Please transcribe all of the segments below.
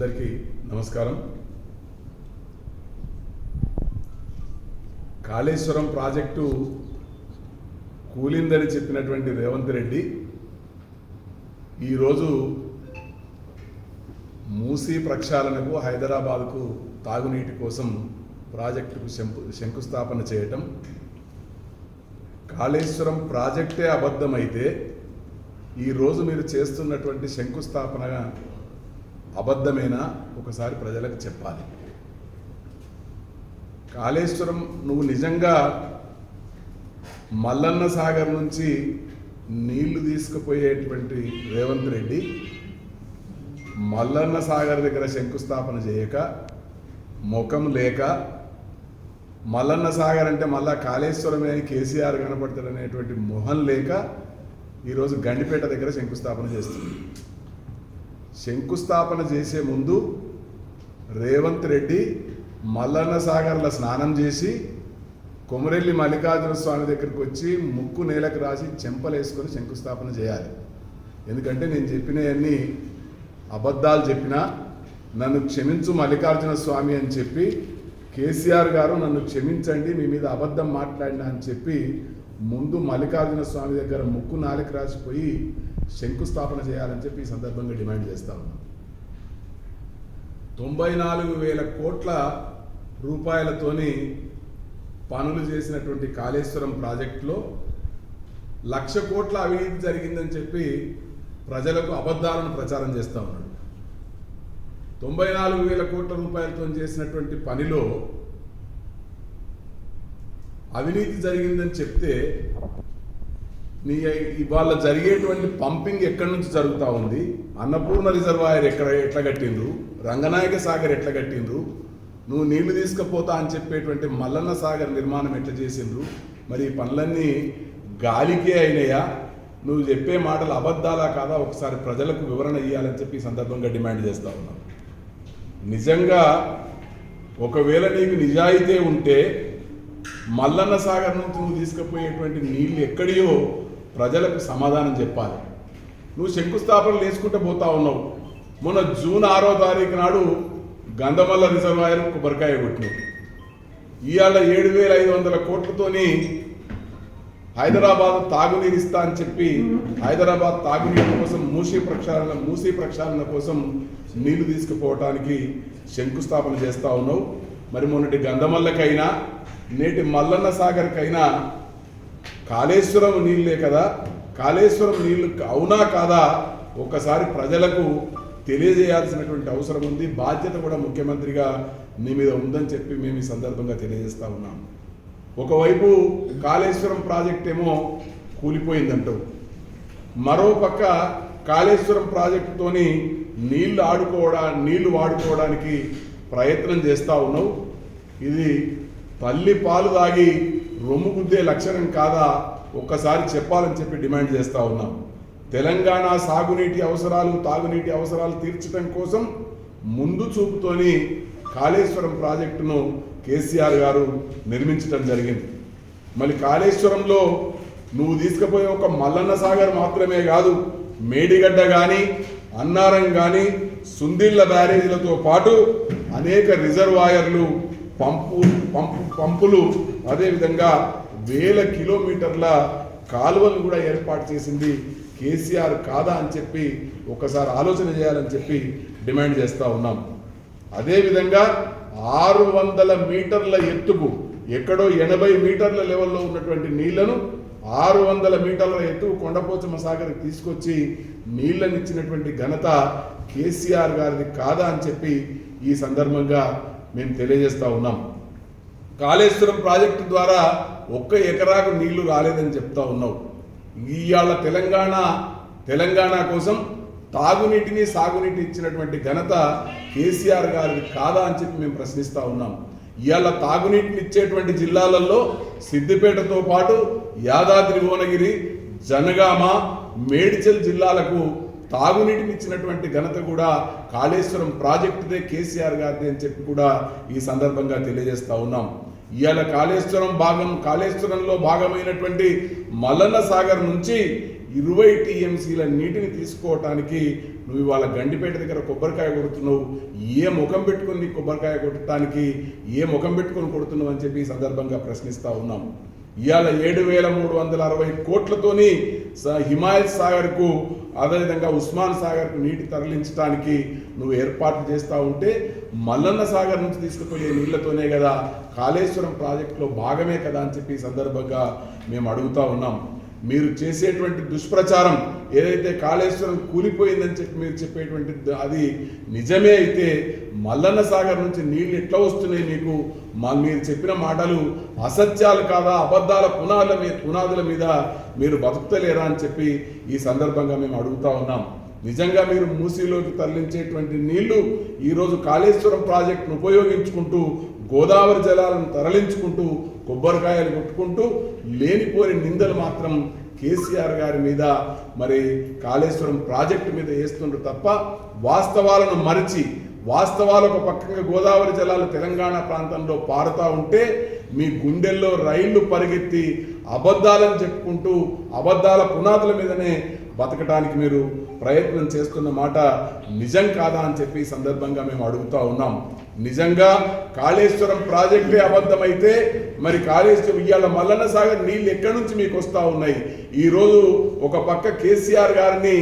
అందరికీ నమస్కారం. కాళేశ్వరం ప్రాజెక్టు కూలిందని చెప్పినటువంటి రేవంత్ రెడ్డి ఈరోజు మూసీ ప్రక్షాళనకు హైదరాబాద్కు తాగునీటి కోసం ప్రాజెక్టుకు శంకు శంకుస్థాపన చేయటం. కాళేశ్వరం ప్రాజెక్టే అబద్ధమైతే ఈరోజు మీరు చేస్తున్నటువంటి శంకుస్థాపన అబద్ధమైనా ఒకసారి ప్రజలకు చెప్పాలి. కాళేశ్వరం నువ్వు నిజంగా మల్లన్న సాగర్ నుంచి నీళ్ళు తీసుకుపోయేటువంటి రేవంత్ రెడ్డి మల్లన్న సాగర్ దగ్గర శంకుస్థాపన చేయక ముఖం లేక మల్లన్న సాగర్ అంటే మళ్ళా కాళేశ్వరమే అని కేసీఆర్ కనపడతాడనేటువంటి మొహం లేక ఈరోజు గండిపేట దగ్గర శంకుస్థాపన చేస్తుంది. శంకుస్థాపన చేసే ముందు రేవంత్ రెడ్డి మల్లన్న సాగర్లో స్నానం చేసి కొమరెల్లి మల్లికార్జున స్వామి దగ్గరికి వచ్చి ముక్కు నేలకు రాసి చెంపలేసుకొని శంకుస్థాపన చేయాలి. ఎందుకంటే నేను చెప్పినవన్నీ అబద్ధాలు చెప్పినా నన్ను క్షమించు మల్లికార్జున స్వామి అని చెప్పి కేసీఆర్ గారు నన్ను క్షమించండి మీ మీద అబద్ధం మాట్లాడినా అని చెప్పి ముందు మల్లికార్జున స్వామి దగ్గర ముక్కు నాలుక రాసిపోయి శంకుస్థాపన చేయాలని చెప్పి ఈ సందర్భంగా డిమాండ్ చేస్తా ఉన్నాం. తొంభై నాలుగు వేల కోట్ల రూపాయలతోని పనులు చేసినటువంటి కాళేశ్వరం ప్రాజెక్టులో లక్ష కోట్ల అవినీతి జరిగిందని చెప్పి ప్రజలకు అబద్ధాలను ప్రచారం చేస్తూ ఉన్నాడు తొంభై నాలుగు వేల కోట్ల రూపాయలతో చేసినటువంటి పనిలో అవినీతి జరిగిందని చెప్తే నీ ఇవాళ జరిగేటువంటి పంపింగ్ ఎక్కడి నుంచి జరుగుతూ ఉంది? అన్నపూర్ణ రిజర్వాయర్ ఎక్కడ ఎట్లా కట్టిండ్రు? రంగనాయక సాగర్ ఎట్లా కట్టిండ్రు? నువ్వు నీళ్ళు తీసుకుపోతా అని చెప్పేటువంటి మల్లన్న సాగర్ నిర్మాణం ఎట్లా చేసిండ్రు? మరి ఈ పనులన్నీ గాలికే అయినాయా? నువ్వు చెప్పే మాటలు అబద్ధాలా కాదా? ఒకసారి ప్రజలకు వివరణ ఇవ్వాలని చెప్పి ఈ సందర్భంగా డిమాండ్ చేస్తా ఉన్నాను నిజంగా ఒకవేళ నీకు నిజాయితీ ఉంటే మల్లన్న సాగర్ నుంచి నువ్వు తీసుకుపోయేటువంటి నీళ్ళు ఎక్కడియో ప్రజలకు సమాధానం చెప్పాలి. నువ్వు శంకుస్థాపనలు వేసుకుంటూ పోతా ఉన్నావు. మొన్న జూన్ ఆరో తారీఖు నాడు గంధమల్ల రిజర్వాయర్ కొబ్బరికాయ కొట్టినావు ఇవాళ ఏడు వేల ఐదు వందల కోట్లతోని హైదరాబాద్ తాగునీరు ఇస్తా అని చెప్పి హైదరాబాద్ తాగునీరు కోసం మూసీ ప్రక్షాళన మూసీ ప్రక్షాళన కోసం నీళ్ళు తీసుకుపోవటానికి శంకుస్థాపన చేస్తా ఉన్నావు. మరి మొన్నటి గంధమల్లకైనా నేటి మల్లన్న సాగర్కైనా కాళేశ్వరం నీళ్ళే కదా. కాళేశ్వరం నీళ్ళు అవునా కాదా? ఒక్కసారి ప్రజలకు తెలియజేయాల్సినటువంటి అవసరం ఉంది. బాధ్యత కూడా ముఖ్యమంత్రిగా నీ మీద ఉందని చెప్పి మేము ఈ సందర్భంగా తెలియజేస్తా ఉన్నాం. ఒకవైపు కాళేశ్వరం ప్రాజెక్ట్ ఏమో కూలిపోయిందంటావు మరోపక్క కాళేశ్వరం ప్రాజెక్టుతోని నీళ్ళు ఆడుకోవడా నీళ్ళు వాడుకోవడానికి ప్రయత్నం చేస్తూ ఉన్నావు. ఇది తల్లి పాలు తాగి రొమ్ము గుద్దే లక్షణం కాదా? ఒక్కసారి చెప్పాలని చెప్పి డిమాండ్ చేస్తూ ఉన్నాం. తెలంగాణ సాగునీటి అవసరాలు తాగునీటి అవసరాలు తీర్చడం కోసం ముందు చూపుతోని కాళేశ్వరం ప్రాజెక్టును కేసీఆర్ గారు నిర్మించడం జరిగింది. మళ్ళీ కాళేశ్వరంలో నువ్వు తీసుకుపోయే ఒక మల్లన్న సాగర్ మాత్రమే కాదు మేడిగడ్డ కానీ అన్నారం కానీ సుందిళ్ళ బ్యారేజీలతో పాటు అనేక రిజర్వాయర్లు పంపు పంపు పంపులు అదేవిధంగా వేల కిలోమీటర్ల కాలువలు కూడా ఏర్పాటు చేసింది కేసీఆర్ కాదా అని చెప్పి ఒకసారి ఆలోచన చేయాలని చెప్పి డిమాండ్ చేస్తూ ఉన్నాం. అదేవిధంగా ఆరు వందల మీటర్ల ఎత్తుకు ఎక్కడో ఎనభై మీటర్ల లెవెల్లో ఉన్నటువంటి నీళ్ళను ఆరు వందల మీటర్ల ఎత్తు కొండపోచమ్మ సాగర్కి తీసుకొచ్చి నీళ్ళనిచ్చినటువంటి ఘనత కేసీఆర్ గారిది కాదా అని చెప్పి ఈ సందర్భంగా మేము తెలియజేస్తూ ఉన్నాం. కాళేశ్వరం ప్రాజెక్టు ద్వారా ఒక్క ఎకరాకు నీళ్ళు రాలేదని చెప్తా ఉన్నావు. ఇవాళ తెలంగాణ తెలంగాణ కోసం తాగునీటిని సాగునీటి ఇచ్చినటువంటి ఘనత కేసీఆర్ గారిది కాదా అని చెప్పి మేము ప్రశ్నిస్తూ ఉన్నాం. ఇవాళ తాగునీటిని ఇచ్చేటువంటి జిల్లాలలో సిద్దిపేటతో పాటు యాదాద్రి భువనగిరి జనగామ మేడ్చల్ జిల్లాలకు తాగునీటిని ఇచ్చినటువంటి ఘనత కూడా కాళేశ్వరం ప్రాజెక్టుదే కేసీఆర్ గారిది అని చెప్పి కూడా ఈ సందర్భంగా తెలియజేస్తూ ఉన్నాం. ఇవాళ కాళేశ్వరం భాగం కాళేశ్వరంలో భాగమైనటువంటి మల్లన్న సాగర్ నుంచి ఇరవై టీఎంసీల నీటిని తీసుకోవటానికి నువ్వు ఇవాళ గండిపేట దగ్గర కొబ్బరికాయ కొడుతున్నావు. ఏ ముఖం పెట్టుకొని కొబ్బరికాయ కొట్టడానికి ఏ ముఖం పెట్టుకొని కొడుతున్నావు అని చెప్పి ఈ సందర్భంగా ప్రశ్నిస్తూ ఉన్నాం. ఇవాళ ఏడు వేల మూడు వందల అరవై కోట్లతోని స- హిమాయత్ సాగర్కు అదేవిధంగా ఉస్మాన్ సాగర్కు నీటి తరలించడానికి నువ్వు ఏర్పాట్లు చేస్తూ ఉంటే మల్లన్న సాగర్ నుంచి తీసుకుపోయే నీళ్ళతోనే కదా కాళేశ్వరం ప్రాజెక్టులో భాగమే కదా అని చెప్పి సందర్భంగా మేము అడుగుతా ఉన్నాం. మీరు చేసేటువంటి దుష్ప్రచారం ఏదైతే కాళేశ్వరం కూలిపోయిందని చెప్పి మీరు చెప్పేటువంటి అది నిజమే అయితే మల్లన్న సాగర్ నుంచి నీళ్ళు ఎట్లా వస్తున్నాయి మీకు? మీరు చెప్పిన మాటలు అసత్యాలు కాదా? అబద్ధాల పునాదుల మీద పునాదుల మీద మీరు బతుకుతలేరా అని చెప్పి ఈ సందర్భంగా మేము అడుగుతా ఉన్నాం. నిజంగా మీరు మూసీలోకి తరలించేటువంటి నీళ్ళు ఈరోజు కాళేశ్వరం ప్రాజెక్టును ఉపయోగించుకుంటూ గోదావరి జలాలను తరలించుకుంటూ కొబ్బరికాయలు కొట్టుకుంటూ లేనిపోని నిందలు మాత్రం కేసీఆర్ గారి మీద మరి కాళేశ్వరం ప్రాజెక్టు మీద వేస్తుండ్రు తప్ప వాస్తవాలను మరిచి వాస్తవాలకు పక్కగా గోదావరి జలాలు తెలంగాణ ప్రాంతంలో పారుతా ఉంటే మీ గుండెల్లో రైళ్ళు పరిగెత్తి అబద్ధాలను చెప్పుకుంటూ అబద్ధాల పునాదుల మీదనే బతకటానికి మీరు ప్రయత్నం చేస్తున్న మాట నిజం కాదా అని చెప్పి సందర్భంగా మేము అడుగుతూ ఉన్నాం. నిజంగా కాళేశ్వరం ప్రాజెక్టే అబద్ధమైతే మరి కాళేశ్వరం ఇవాళ మల్లన్న సాగర్ నీళ్ళు ఎక్కడి నుంచి మీకు వస్తూ ఉన్నాయి? ఈరోజు ఒక పక్క కేసీఆర్ గారిని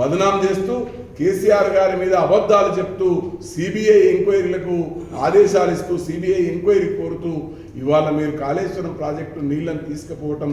బదనాం చేస్తూ కేసీఆర్ గారి మీద అబద్ధాలు చెప్తూ సిబిఐ ఎంక్వైరీలకు ఆదేశాలు ఇస్తూ సిబిఐ ఎంక్వైరీ కోరుతూ ఇవాళ మీరు కాళేశ్వరం ప్రాజెక్టు నీళ్ళను తీసుకుపోవటం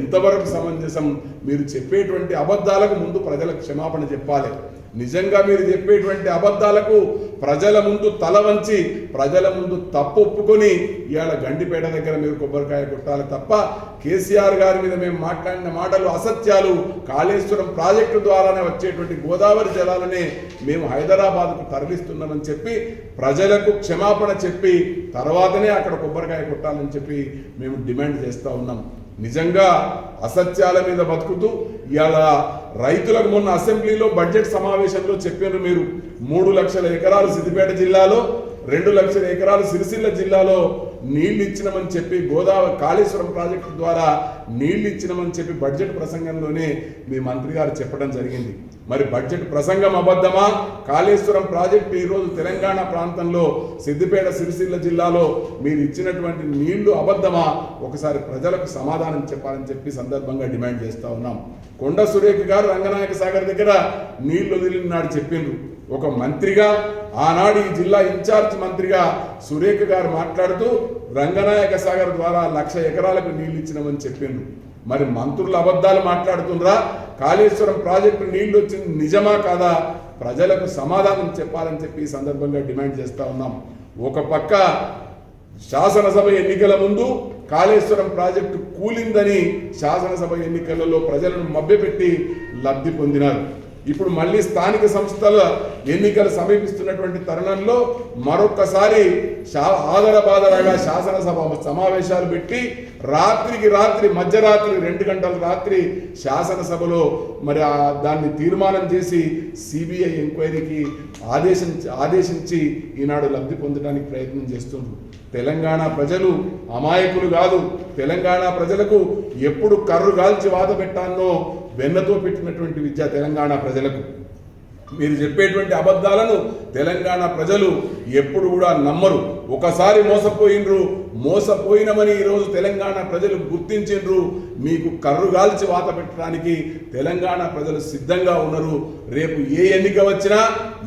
ఎంతవరకు సమంజసం? మీరు చెప్పేటువంటి అబద్ధాలకు ముందు ప్రజలకు క్షమాపణ చెప్పాలి. నిజంగా మీరు చెప్పేటువంటి అబద్ధాలకు ప్రజల ముందు తల వంచి ప్రజల ముందు తప్పు ఒప్పుకొని ఇవాళ గండిపేట దగ్గర మీరు కొబ్బరికాయ కొట్టాలి తప్ప కేసీఆర్ గారి మీద మేము మాట్లాడిన మాటలు అసత్యాలు కాళేశ్వరం ప్రాజెక్టు ద్వారానే వచ్చేటువంటి గోదావరి జలాలనే మేము హైదరాబాద్కు తరలిస్తున్నామని చెప్పి ప్రజలకు క్షమాపణ చెప్పి తర్వాతనే అక్కడ కొబ్బరికాయ కొట్టాలని చెప్పి మేము డిమాండ్ చేస్తూ ఉన్నాం. నిజంగా అసత్యాల మీద బతుకుతూ ఇవాళ రైతులకు మొన్న అసెంబ్లీలో బడ్జెట్ సమావేశంలో చెప్పారు మీరు మూడు లక్షల ఎకరాలు సిద్దిపేట జిల్లాలో. రెండు లక్షల ఎకరాలు సిరిసిల్ల జిల్లాలో నీళ్ళు ఇచ్చినామని చెప్పి గోదావరి కాళేశ్వరం ప్రాజెక్టు ద్వారా నీళ్ళు ఇచ్చినామని చెప్పి బడ్జెట్ ప్రసంగంలోనే మీ మంత్రి గారు చెప్పడం జరిగింది. మరి బడ్జెట్ ప్రసంగం అబద్ధమా? కాళేశ్వరం ప్రాజెక్టు ఈరోజు తెలంగాణ ప్రాంతంలో సిద్దిపేట సిరిసిల్ల జిల్లాలో మీరు ఇచ్చినటువంటి నీళ్ళు అబద్ధమా? ఒకసారి ప్రజలకు సమాధానం చెప్పాలని చెప్పి సందర్భంగా డిమాండ్ చేస్తూ ఉన్నాం. కొండ సురేఖ గారు రంగనాయక సాగర్ దగ్గర నీళ్ళు వదిలినాడు చెప్పిండ్రు ఒక మంత్రిగా ఆనాడు ఈ జిల్లా ఇన్ఛార్జ్ మంత్రిగా సురేఖ గారు మాట్లాడుతూ రంగనాయక సాగర్ ద్వారా లక్ష ఎకరాలకు నీళ్ళు ఇచ్చినామని చెప్పిండ్రు. మరి మంత్రులు అబద్ధాలు మాట్లాడుతుండ్రా? కాళేశ్వరం ప్రాజెక్టు నీళ్ళు వచ్చింది నిజమా కాదా? ప్రజలకు సమాధానం చెప్పాలని చెప్పి ఈ సందర్భంగా డిమాండ్ చేస్తా ఉన్నాం. ఒక పక్క శాసనసభ ఎన్నికల ముందు కాళేశ్వరం ప్రాజెక్టు కూలిందని శాసనసభ ఎన్నికలలో ప్రజలను మభ్యపెట్టి లబ్ధి పొందినారు. ఇప్పుడు మళ్ళీ స్థానిక సంస్థల ఎన్నికలు సమీపిస్తున్నటువంటి తరుణంలో మరొక్కసారి శా ఆదరబాదరగా శాసనసభ సమావేశాలు పెట్టి రాత్రికి రాత్రి మధ్యరాత్రి రెండు గంటల రాత్రి శాసనసభలో మరి దాన్ని తీర్మానం చేసి సిబిఐ ఎంక్వైరీకి ఆదేశించి ఆదేశించి ఈనాడు లబ్ధి పొందడానికి ప్రయత్నం చేస్తున్నారు తెలంగాణ ప్రజలు అమాయకులు కాదు. తెలంగాణ ప్రజలకు ఎప్పుడు కర్రు గాల్చి వాద పెట్టానో వెన్నతో పెట్టినటువంటి విద్య తెలంగాణ ప్రజలకు మీరు చెప్పేటువంటి అబద్ధాలను తెలంగాణ ప్రజలు ఎప్పుడు కూడా నమ్మరు. ఒకసారి మోసపోయినరు మోసపోయినమని ఈరోజు తెలంగాణ ప్రజలు గుర్తించిండ్రు మీకు కర్రుగాల్చి వాత పెట్టడానికి తెలంగాణ ప్రజలు సిద్ధంగా ఉన్నారు. రేపు ఏ ఎన్నిక వచ్చినా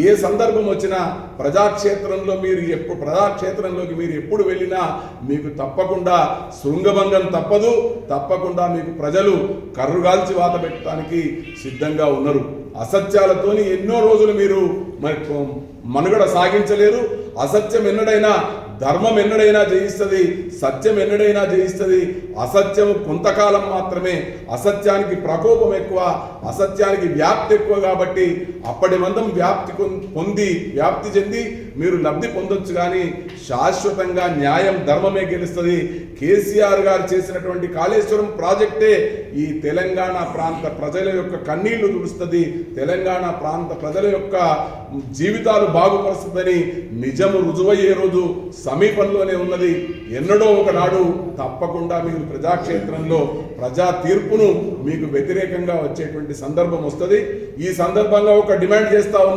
ఏ సందర్భం వచ్చినా ప్రజాక్షేత్రంలో మీరు ఎప్పుడు ప్రజాక్షేత్రంలోకి మీరు ఎప్పుడు వెళ్ళినా మీకు తప్పకుండా శృంగభంగం తప్పదు. తప్పకుండా మీకు ప్రజలు కర్రుగాల్చి వాత పెట్టడానికి సిద్ధంగా ఉన్నారు. అసత్యాలతోని ఎన్నో రోజులు మీరు మరి మనుగడ సాగించలేరు. అసత్యం ఎన్నడైనా ధర్మం ఎన్నడైనా జయిస్తుంది సత్యం ఎన్నడైనా జయిస్తుంది అసత్యం కొంతకాలం మాత్రమే. అసత్యానికి ప్రకోపం ఎక్కువ అసత్యానికి వ్యాప్తి ఎక్కువ కాబట్టి అప్పటి మందం వ్యాప్తి పొంది వ్యాప్తి చెంది మీరు లబ్ధి పొందొచ్చు కానీ శాశ్వతంగా న్యాయం ధర్మమే గెలుస్తుంది. కేసీఆర్ గారు చేసినటువంటి కాళేశ్వరం ప్రాజెక్టే ఈ తెలంగాణ ప్రాంత ప్రజల యొక్క కన్నీళ్ళు తుడుస్తుంది. తెలంగాణ ప్రాంత ప్రజల యొక్క జీవితాలు బాగుపరుస్తుందని నిజము రుజువయ్యే రోజు సమీపంలోనే ఉన్నది. ఎన్నడో ఒకనాడు తప్పకుండా మీరు ప్రజాక్షేత్రంలో ప్రజా తీర్పును మీకు వ్యతిరేకంగా వచ్చేటువంటి సందర్భం వస్తుంది. ఈ సందర్భంగా ఒక డిమాండ్ చేస్తా ఉన్నా